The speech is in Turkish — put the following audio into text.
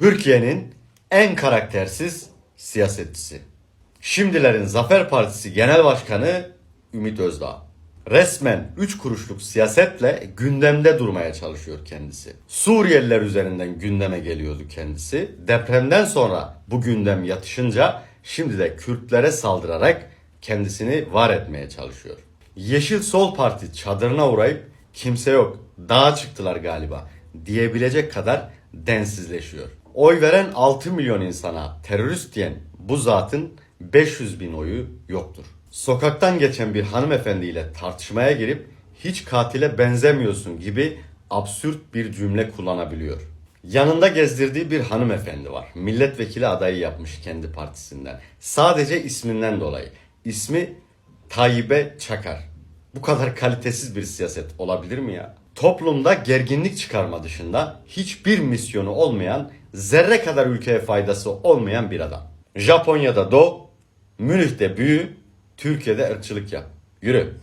Türkiye'nin en karaktersiz siyasetçisi. Şimdilerin Zafer Partisi Genel Başkanı Ümit Özdağ. Resmen 3 kuruşluk siyasetle gündemde durmaya çalışıyor kendisi. Suriyeliler üzerinden gündeme geliyordu kendisi. Depremden sonra bu gündem yatışınca şimdi de Kürtlere saldırarak kendisini var etmeye çalışıyor. Yeşil Sol Parti çadırına uğrayıp kimse yok dağa çıktılar galiba diyebilecek kadar densizleşiyor. Oy veren 6 milyon insana terörist diyen bu zatın 500 bin oyu yoktur. Sokaktan geçen bir hanımefendiyle tartışmaya girip hiç katile benzemiyorsun gibi absürt bir cümle kullanabiliyor. Yanında gezdirdiği bir hanımefendi var. Milletvekili adayı yapmış kendi partisinden. Sadece isminden dolayı. İsmi Tayyip'e Çakar. Bu kadar kalitesiz bir siyaset olabilir mi ya? Toplumda gerginlik çıkarma dışında hiçbir misyonu olmayan, zerre kadar ülkeye faydası olmayan bir adam. Japonya'da doğ, Münih'te büyü, Türkiye'de ırkçılık yap. Yürü.